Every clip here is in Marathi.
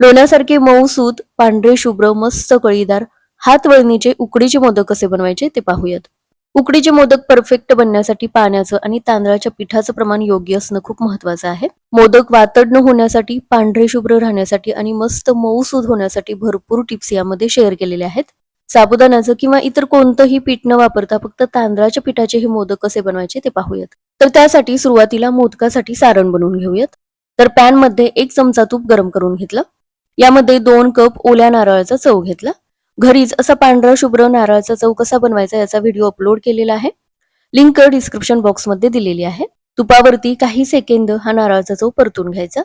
लोण्यासारखे मऊसूत पांढरे शुभ्र मस्त कळीदार हात वळणीचे उकडीचे मोदक कसे बनवायचे ते पाहूयात. उकडीचे मोदक परफेक्ट बनण्यासाठी पाण्याचं आणि तांदळाच्या पिठाचं प्रमाण योग्य असणं खूप महत्वाचं आहे. मोदक वातड न होण्यासाठी पांढरे शुभ्र राहण्यासाठी आणि मस्त मऊसूद होण्यासाठी भरपूर टिप्स यामध्ये शेअर केलेल्या आहेत. साबुदाण्याचं किंवा इतर कोणतंही पीठ न वापरता फक्त तांदळाच्या पिठाचे हे मोदक कसे बनवायचे ते पाहूयात. तर त्यासाठी सुरुवातीला मोदकासाठी सारण बनवून घेऊयात. तर पॅनमध्ये एक चमचा तूप गरम करून घेतलं. यामध्ये दोन कप ओल्या नारळाचा चव घेतला. घरीच असा पांढरा शुभ्र नारळाचा चव कसा बनवायचा याचा व्हिडिओ अपलोड केलेला आहे. लिंक डिस्क्रिप्शन बॉक्समध्ये दिलेली आहे. तुपावरती काही सेकंद हा नारळाचा चव परतून घ्यायचा.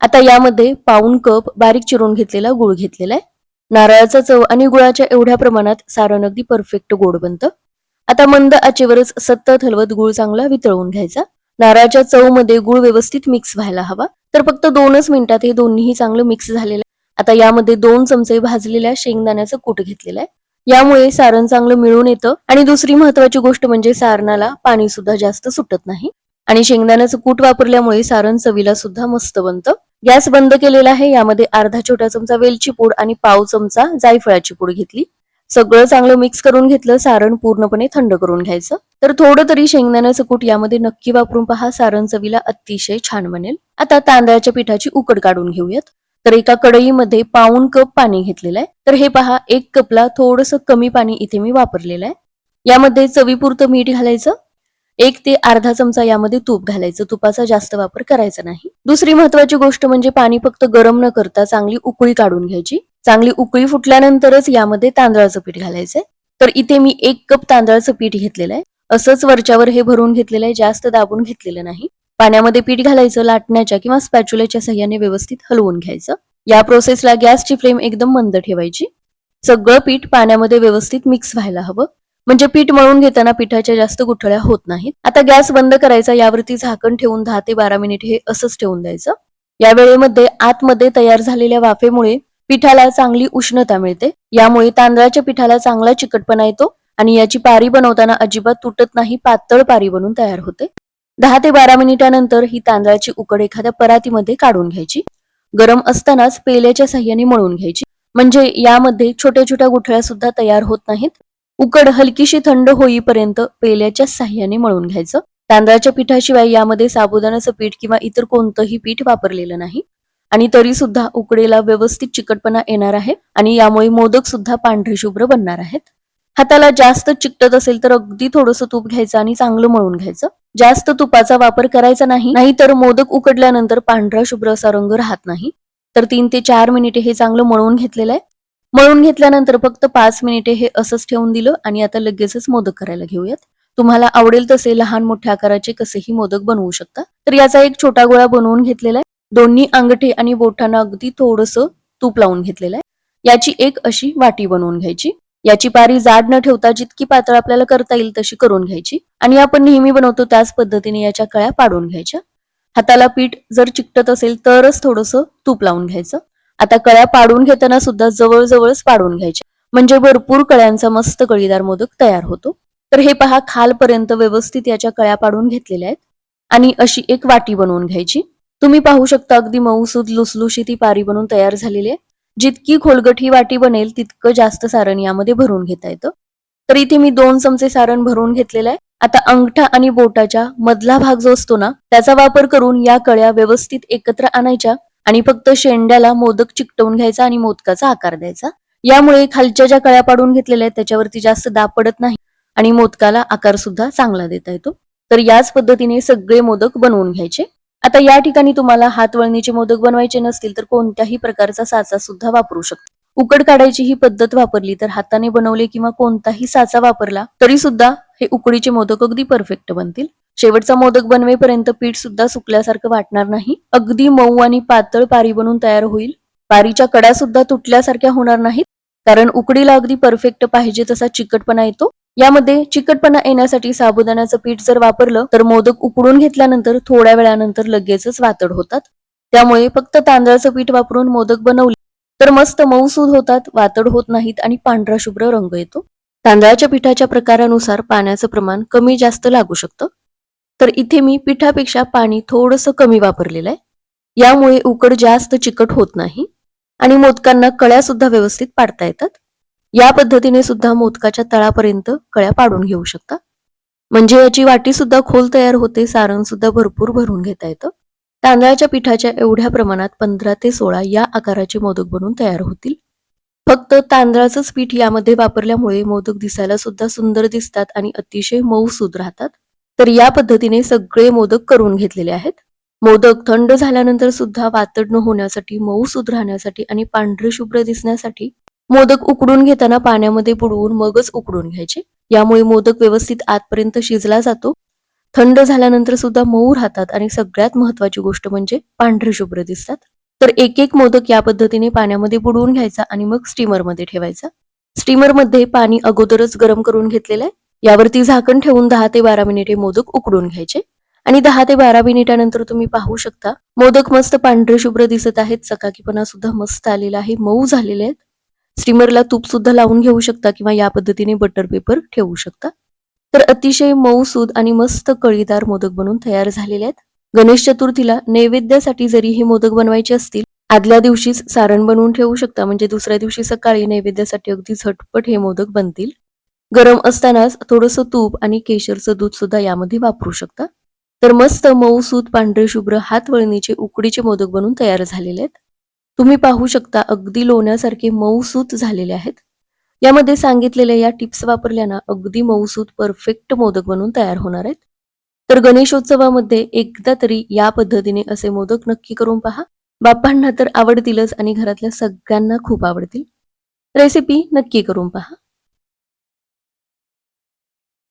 आता यामध्ये पाऊन कप बारीक चिरून घेतलेला गुळ घेतलेला आहे. नारळाचा चव आणि गुळाच्या एवढ्या प्रमाणात सारण अगदी परफेक्ट गोड बनतं. आता मंद आचेवरच सतत हलवत गुळ चांगला वितळवून घ्यायचा. नारळाच्या चवमध्ये गुळ व्यवस्थित मिक्स व्हायला हवा. तर फक्त दोनच मिनिटात हे दोन्हीही चांगलं मिक्स झालेलं आहे आता यामध्ये दोन चमचे भाजलेल्या शेंगदाण्याचं कूट घेतलेलं आहे. यामुळे सारण चांगलं मिळून येतं आणि दुसरी महत्वाची गोष्ट म्हणजे सारणाला पाणी सुद्धा जास्त सुटत नाही. आणि शेंगदाण्याचं कूट वापरल्यामुळे सारण चवीला सुद्धा मस्त बनतं. गॅस बंद केलेला आहे यामध्ये अर्धा छोटा चमचा वेलची पूड आणि पाव चमचा जायफळाची पूड घेतली. सगळं चांगलं मिक्स करून घेतलं सारण पूर्णपणे थंड करून घ्यायचं. तर थोडं तरी शेंगदाण्याचं कूट यामध्ये नक्की वापरून पहा सारण चवीला अतिशय छान बनेल. आता तांदळाच्या पिठाची उकड काढून घेऊयात. तर एका कढईमध्ये पाऊन कप पाणी घेतलेलं आहे. तर हे पहा एक कपला थोडस कमी पाणी इथे मी वापरलेलं आहे. यामध्ये चवीपुरतं मीठ घालायचं. एक ते अर्धा चमचा यामध्ये तूप घालायचं. तुपाचा जास्त वापर करायचा नाही. दुसरी महत्वाची गोष्ट म्हणजे पाणी फक्त गरम न करता चांगली उकळी काढून घ्यायची. चांगली उकळी फुटल्यानंतरच यामध्ये तांदळाचं पीठ घालायचंय. तर इथे मी एक कप तांदळाचं पीठ घेतलेलं आहे. असंच वरच्यावर हे भरून घेतलेलं आहे. जास्त दाबून घेतलेलं नाही. पाण्यामध्ये पीठ घालायचं लाटण्याच्या किंवा स्पॅच्युल्याच्या सहाय्याने व्यवस्थित हलवून घ्यायचं. या प्रोसेसला गॅसची फ्लेम एकदम मंद ठेवायची. सगळं पीठ पाण्यामध्ये व्यवस्थित मिक्स व्हायला हवं. म्हणजे पीठ मळून घेताना पिठाच्या जास्त गुठळ्या होत नाहीत. आता गॅस बंद करायचा यावरती झाकण ठेवून दहा ते बारा मिनिट हे असंच ठेवून द्यायचं. या वेळेमध्ये आतमध्ये तयार झालेल्या वाफेमुळे पिठाला चांगली उष्णता मिळते. यामुळे तांदळाच्या पिठाला चांगला चिकटपणा येतो आणि याची पारी बनवताना अजिबात तुटत नाही पातळ पारी बनून तयार होते. दहा ते बारा मिनिटानंतर ही तांदळाची उकड एखाद्या परातीमध्ये काढून घ्यायची. गरम असतानाच पेल्याच्या साह्याने मळून घ्यायची. म्हणजे यामध्ये छोट्या छोट्या गुठळ्या सुद्धा तयार होत नाहीत. उकड हलकीशी थंड होईपर्यंत पेल्याच्या साह्याने मळून घ्यायचं. तांदळाच्या पिठाशिवाय यामध्ये साबुदाण्याचं पीठ किंवा इतर कोणतंही पीठ वापरलेलं नाही. आणि तरी सुद्धा उकडेला व्यवस्थित चिकटपणा येणार आहे आणि यामुळे मोदक सुद्धा पांढरे शुभ्र बनणार आहेत. हाताला जास्त चिकटत असेल तर अगदी थोडंसं तूप घ्यायचं आणि चांगलं मळून घ्यायचं. जास्त तुपाचा वापर करायचा नाही नाहीतर मोदक उकडल्यानंतर पांढरा शुभ्र असा रंग राहत नाही. तर तीन ते चार मिनिटे हे चांगलं मळून घेतलेलं आहे. मळून घेतल्यानंतर फक्त पाच मिनिटे हे असंच ठेवून दिलं आणि आता लगेचच मोदक करायला घेऊयात. तुम्हाला आवडेल तसे लहान मोठ्या आकाराचे कसेही मोदक बनवू शकता. तर याचा एक छोटा गोळा बनवून घेतलेला आहे. दोन्ही अंगठे आणि बोटांना अगदी थोडस तूप लावून घेतलेलं आहे. याची एक अशी वाटी बनवून घ्यायची. याची पारी जाड न ठेवता जितकी पातळ आपल्याला करता येईल तशी करून घ्यायची. आणि आपण नेहमी बनवतो त्याच पद्धतीने याच्या कळ्या पाडून घ्यायच्या. हाताला पीठ जर चिकटत असेल तरच थोडस तूप लावून घ्यायचं. आता कळ्या पाडून घेताना सुद्धा जवळजवळच पाडून घ्यायच्या. म्हणजे भरपूर कळ्यांचा मस्त कळीदार मोदक तयार होतो. तर हे पहा खालपर्यंत व्यवस्थित याच्या कळ्या पाडून घेतलेल्या आहेत. आणि अशी एक वाटी बनवून घ्यायची. तुम्ही पाहू शकता अगदी मऊसूद लुसलुशी ती पारी बनून तयार झालेली आहे. जितकी खोलगट ही वाटी बनेल तितकं जास्त सारण यामध्ये भरून घेता येतं. तर इथे मी दोन चमचे सारण भरून घेतलेलं आहे. आता अंगठा आणि बोटाच्या मधला भाग जो असतो ना त्याचा वापर करून या कळ्या व्यवस्थित एकत्र आणायच्या आणि फक्त शेंड्याला मोदक चिकटवून घ्यायचा आणि मोदकाचा आकार द्यायचा. यामुळे खालच्या ज्या कळ्या पाडून घेतलेल्या आहेत त्याच्यावरती जास्त दाब पडत नाही आणि मोदकाला आकार सुद्धा चांगला देता येतो. तर याच पद्धतीने सगळे मोदक बनवून घ्यायचे. आता या ठिकाणी तुम्हाला हात वळणीचे मोदक बनवायचे नसतील तर कोणत्याही प्रकारचा साचा सुद्धा वापरू शकता. उकड काढायची ही पद्धत वापरली तर हाताने बनवले किंवा कोणताही साचा वापरला तरी सुद्धा हे उकडीचे मोदक अगदी परफेक्ट बनतील. शेवटचा मोदक बनवेपर्यंत पीठ सुद्धा सुकल्यासारखं वाटणार नाही. अगदी मऊ आणि पातळ पारी बनून तयार होईल. पारीच्या कडा सुद्धा तुटल्यासारख्या होणार नाहीत कारण उकडीला अगदी परफेक्ट पाहिजे तसा चिकटपणा येतो. यामध्ये चिकटपणा येण्यासाठी साबुदाण्याचं पीठ जर वापरलं तर मोदक उकडून घेतल्यानंतर थोड्या वेळानंतर लगेचच वातड होतात. त्यामुळे फक्त तांदळाचं पीठ वापरून मोदक बनवले तर मस्त मऊसूद होतात वातड होत नाहीत आणि पांढरा शुभ्र रंग येतो. तांदळाच्या पिठाच्या प्रकारानुसार पाण्याचं प्रमाण कमी जास्त लागू शकतं. तर इथे मी पिठापेक्षा पाणी थोडंसं कमी वापरलेलं आहे. यामुळे उकड जास्त चिकट होत नाही आणि मोदकांना कळ्या सुद्धा व्यवस्थित पाडता येतात. या पद्धतीने सुद्धा मोदकाच्या तळापर्यंत कळ्या पाडून घेऊ शकता. म्हणजे याची वाटी सुद्धा खोल तयार होते सारण सुद्धा भरपूर भरून घेता येतं. तांदळाच्या पिठाच्या एवढ्या प्रमाणात पंधरा ते सोळा या आकाराचे मोदक बनून तयार होतील. फक्त तांदळाचंच पीठ यामध्ये वापरल्यामुळे मोदक दिसायला सुद्धा सुंदर दिसतात आणि अतिशय मऊसूद राहतात. तर या पद्धतीने सगळे मोदक करून घेतलेले आहेत. मोदक थंड झाल्यानंतर सुद्धा वातड न होण्यासाठी मऊसूद राहण्यासाठी आणि पांढरे शुभ्र दिसण्यासाठी मोदक उकडून घेताना पाण्यामध्ये बुडवून मगच उकडून घ्यायचे. यामुळे मोदक व्यवस्थित आतपर्यंत शिजला जातो. थंड झाल्यानंतर सुद्धा मऊ राहतात आणि सगळ्यात महत्वाची गोष्ट म्हणजे पांढरे शुभ्र दिसतात. तर एक एक मोदक या पद्धतीने पाण्यामध्ये बुडवून घ्यायचा आणि मग स्टीमरमध्ये ठेवायचा. स्टीमरमध्ये पाणी अगोदरच गरम करून घेतलेलं आहे. यावरती झाकण ठेवून दहा ते बारा मिनिटे मोदक उकडून घ्यायचे. आणि दहा ते बारा मिनिटानंतर तुम्ही पाहू शकता मोदक मस्त पांढरे शुभ्र दिसत आहेत चकाकीपणा सुद्धा मस्त आलेला आहे मऊ झालेले आहेत. स्टीमरला तूप सुद्धा लावून घेऊ शकता किंवा या पद्धतीने बटर पेपर ठेवू शकता. तर अतिशय मऊसूद आणि मस्त कळीदार मोदक बनून तयार झालेले आहेत. गणेश चतुर्थीला नैवेद्यासाठी जरी हे मोदक बनवायचे असतील आदल्या दिवशीच सारण बनवून ठेवू शकता. म्हणजे दुसऱ्या दिवशी सकाळी नैवेद्यासाठी अगदी झटपट हे मोदक बनतील. गरम असतानाच थोडंसं तूप आणि केशरचं दूध सुद्धा यामध्ये वापरू शकता. तर मस्त मऊसूत पांढरे शुभ्र हात वळणीचे उकडीचे मोदक बनून तयार झालेले आहेत. तुम्ही पाहू शकता अगदी लोण्यासारखे मऊसूत झालेले आहेत. यामध्ये सांगितलेल्या या टिप्स वापरल्यानं अगदी मऊसूत परफेक्ट मोदक बनून तयार होणार आहेत. तर गणेशोत्सवामध्ये एकदा तरी या पद्धतीने असे मोदक नक्की करून पहा. बाप्पांना तर आवडतीलच आणि घरातल्या सगळ्यांना खूप आवडतील. रेसिपी नक्की करून पहा.